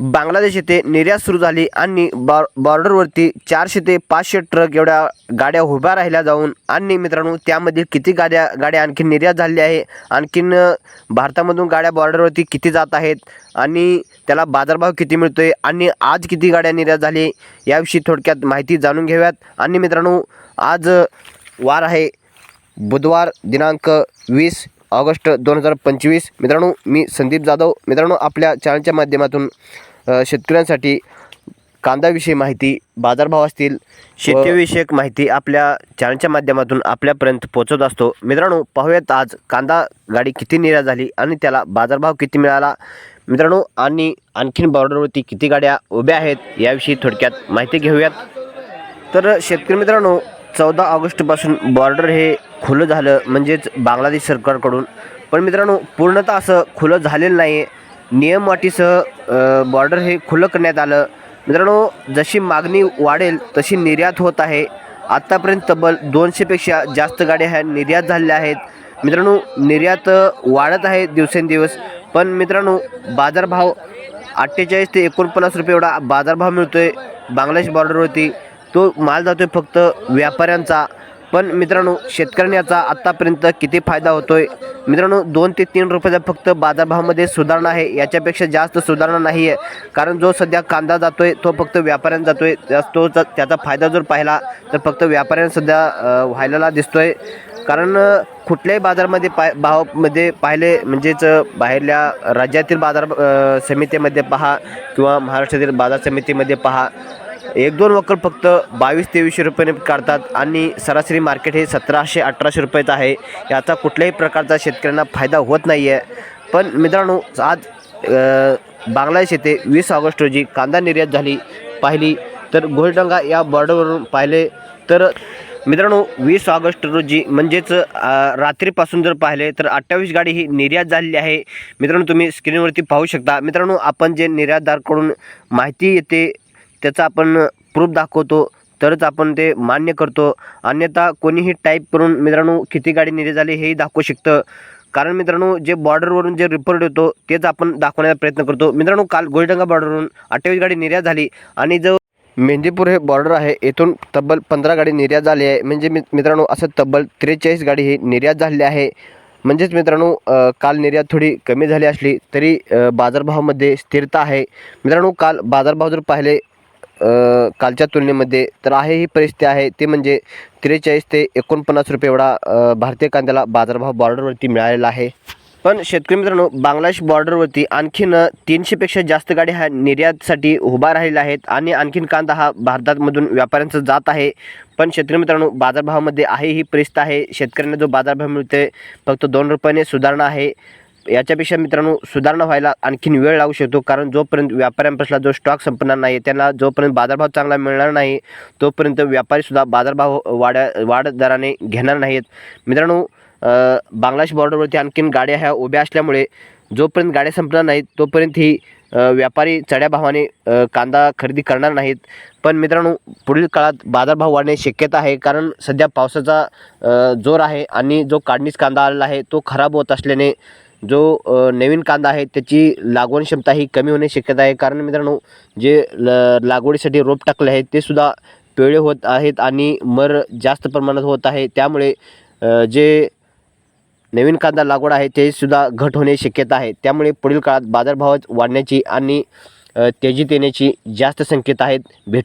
बांगलादेश येथे निर्यात सुरू झाली आणि बॉ बॉर्डरवरती चारशे ते पाचशे ट्रक एवढ्या गाड्या उभ्या राहिल्या जाऊन आणि मित्रांनो त्यामधील किती गाड्या गाड्या आणखी निर्यात झालेल्या आहे? आणखीन भारतामधून गाड्या बॉर्डरवरती किती जात आहेत? आणि त्याला बाजारभाव किती मिळतो आहे आणि आज किती गाड्या निर्यात झाली? याविषयी थोडक्यात माहिती जाणून घेऊयात. आणि मित्रांनो आज वार आहे. बुधवार दिनांक वीस ऑगस्ट दोन हजार पंचवीस. मित्रांनो मी संदीप जाधव. मित्रांनो आपल्या चॅनलच्या माध्यमातून शेतकऱ्यांसाठी कांदाविषयी माहिती बाजारभाव असतील शेतीविषयक माहिती आपल्या चॅनलच्या माध्यमातून आपल्यापर्यंत पोहोचवत असतो. मित्रांनो पाहूयात आज कांदा गाडी किती निर्यात झाली आणि त्याला बाजारभाव किती मिळाला. मित्रांनो आणि आणखीन बॉर्डरवरती किती गाड्या उभ्या आहेत याविषयी थोडक्यात माहिती घेऊयात. तर शेतकरी मित्रांनो चौदा ऑगस्टपासून बॉर्डर हे खुलं झालं म्हणजेच बांगलादेश सरकारकडून. पण मित्रांनो पूर्णतः असं खुलं झालेलं नाही आहे अटीसह बॉर्डर हे खुलं करण्यात आलं. मित्रांनो जशी मागणी वाढेल तशी निर्यात होत आहे. आत्तापर्यंत तब्बल दोनशेपेक्षा जास्त गाड्या ह्या निर्यात झालेल्या आहेत. मित्रांनो निर्यात वाढत आहे दिवसेंदिवस. पण मित्रांनो बाजारभाव अठ्ठेचाळीस ते एकोणपन्नास रुपये एवढा बाजारभाव मिळतोय बांगलादेश बॉर्डरवरती तो माल जातोय फक्त व्यापाऱ्यांचा. पण मित्रांनो शेतकऱ्यांनी याचा आत्तापर्यंत किती फायदा होतोय? मित्रांनो दोन ते तीन रुपयाचा फक्त बाजारभावामध्ये सुधारणा आहे. याच्यापेक्षा जास्त सुधारणा नाही आहे कारण जो सध्या कांदा जातोय तो फक्त व्यापाऱ्यांना जातोय. त्यास तो त्याचा फायदा जर पाहिला तर फक्त व्यापाऱ्यांना सध्या अ, व्हायला दिसतोय. कारण कुठल्याही बाजारामध्ये पाय भावामध्ये पाहिले म्हणजेच बाहेरल्या राज्यातील बाजार समितीमध्ये पहा किंवा महाराष्ट्रातील बाजार समितीमध्ये पहा. एक दोन वक्कल फक्त बावीस तेवीसशे रुपयाने काढतात आणि सरासरी मार्केट हे सतराशे अठराशे रुपयेचं आहे. याचा कुठल्याही प्रकारचा शेतकऱ्यांना फायदा होत नाही आहे पण मित्रांनो आज बांगलादेश येथे वीस ऑगस्ट रोजी कांदा निर्यात झाली पाहिली. तर गोलडंगा या बॉर्डरवरून पाहिले तर मित्रांनो वीस ऑगस्ट रोजी म्हणजेच रात्रीपासून जर पाहिले तर अठ्ठावीस गाडी ही निर्यात झालेली आहे. मित्रांनो तुम्ही स्क्रीनवरती पाहू शकता. मित्रांनो आपण जे निर्यातदारकडून माहिती येते त्याचा आपण प्रूफ दाखवतो तरच आपण ते मान्य करतो. अन्यथा कोणीही टाईप करून मित्रांनो किती गाडी निर्यात झाली हेही दाखवू शकतं. कारण मित्रांनो जे बॉर्डरवरून जे रिपोर्ट येतो तेच आपण दाखवण्याचा प्रयत्न करतो. मित्रांनो काल गोलडंगा बॉर्डरवरून अठ्ठावीस गाडी निर्यात झाली आणि जो मेंदीपूर हे बॉर्डर आहे येथून तब्बल पंधरा गाडी निर्यात झाली आहे. म्हणजे मित्रांनो असं तब्बल त्रेचाळीस गाडी ही निर्यात झालेली आहे. म्हणजेच मित्रांनो काल निर्यात थोडी कमी झाली असली तरी बाजारभावामध्ये स्थिरता आहे. मित्रांनो काल बाजारभाव जर पाहिले कालच्या तुलनेमध्ये तर आहे ही परिस्थिती आहे ते म्हणजे त्रेचाळीस ते एकोणपन्नास रुपये एवढा भारतीय कांद्याला बाजारभाव बॉर्डरवरती मिळालेला आहे. पण शेतकरी मित्रांनो बांगलादेश बॉर्डरवरती आणखीन तीनशेपेक्षा जास्त गाड्या ह्या निर्यातसाठी उभा राहिलेल्या आहेत आणि आणखीन कांदा हा भारतामधून व्यापाऱ्यांचा जात आहे. पण शेतकरी मित्रांनो बाजारभावामध्ये आहे ही परिस्थिती आहे. शेतकऱ्यांना जो बाजारभाव मिळतोय फक्त दोन रुपयाने सुधारणा आहे. याच्यापेक्षा मित्रांनो सुधारणा व्हायला आणखीन वेळ लागू शकतो. कारण जोपर्यंत व्यापाऱ्यांपासला जो स्टॉक संपणार नाही त्यांना जोपर्यंत बाजारभाव चांगला मिळणार नाही तोपर्यंत व्यापारीसुद्धा बाजारभाव वाढ्या वाढ दराने घेणार नाहीत. मित्रांनो बांगलादेश बॉर्डरवरती आणखीन गाड्या ह्या उभ्या असल्यामुळे जोपर्यंत गाड्या संपणार नाहीत तोपर्यंत ही व्यापारी चढ्या भावाने कांदा खरेदी करणार नाहीत. पण मित्रांनो पुढील काळात बाजारभाव वाढण्याची शक्यता आहे. कारण सध्या पावसाचा जोर आहे आणि जो काढणीस कांदा आलेला आहे तो खराब होत असल्याने जो नवीन कांदा आहे त्याची लागवड क्षमता ही कमी होण्याची शक्यता आहे. कारण मित्रांनो जे ल लागवडीसाठी रोप टाकले आहेत ते सुद्धा पिवळे होत आहेत आणि मर जास्त प्रमाणात होत आहे. त्यामुळे जे नवीन कांदा लागवड आहे ते सुद्धा घट होण्याची शक्यता आहे. त्यामुळे पुढील काळात बाजारभावात वाढण्याची आणि तेजीत येण्याची जास्त संकेत आहेत. भेट